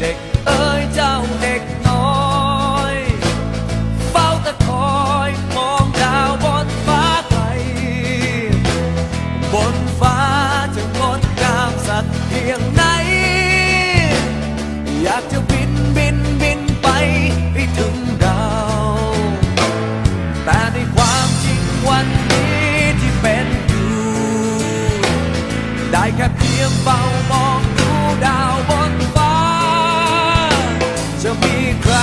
เด็กเอ้ยเจ้าเด็กน้อยเฝ้าตะคอยมองดาวบนฟ้าไกลบนฟ้าจะงดงามสักเพียงไหน อยากจะบินบินบินไปให้ถึงดาว แต่ในความจริงวันนี้ที่เป็นอยู่ ได้แค่เพียงเฝ้ามองดูดาวบน จะมีใคร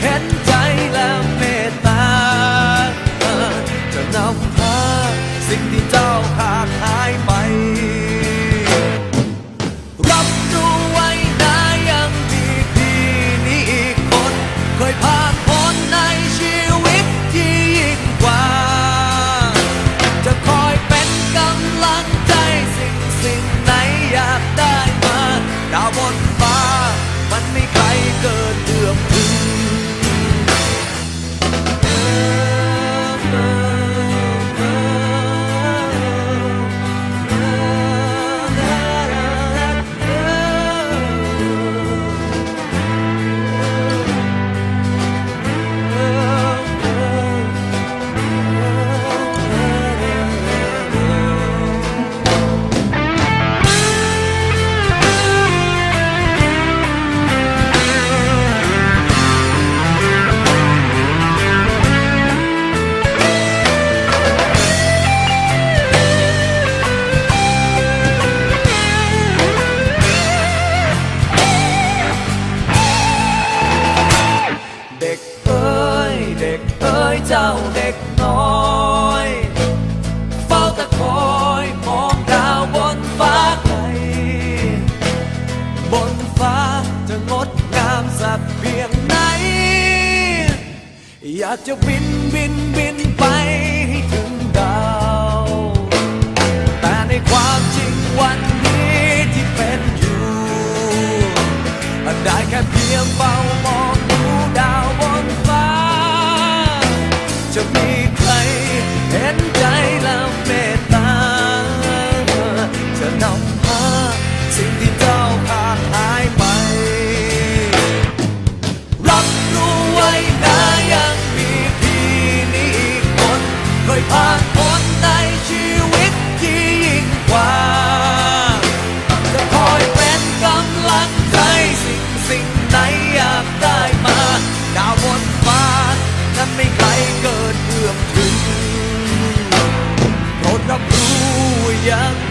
เห็นใจและเมตตาจะนำพาสิ่งที่เจ้า อ้ยเจ้าเด็กน้อยเฝ้าตะคอยมองดาวบนฟ้าไกลบนฟ้าจะงดงามสักเพียงไหน อยากจะบินบินบินไปให้ถึงดาว แต่ในความจริงวันนี้ที่เป็นอยู่ได้แค่เพียงเฝ้า 약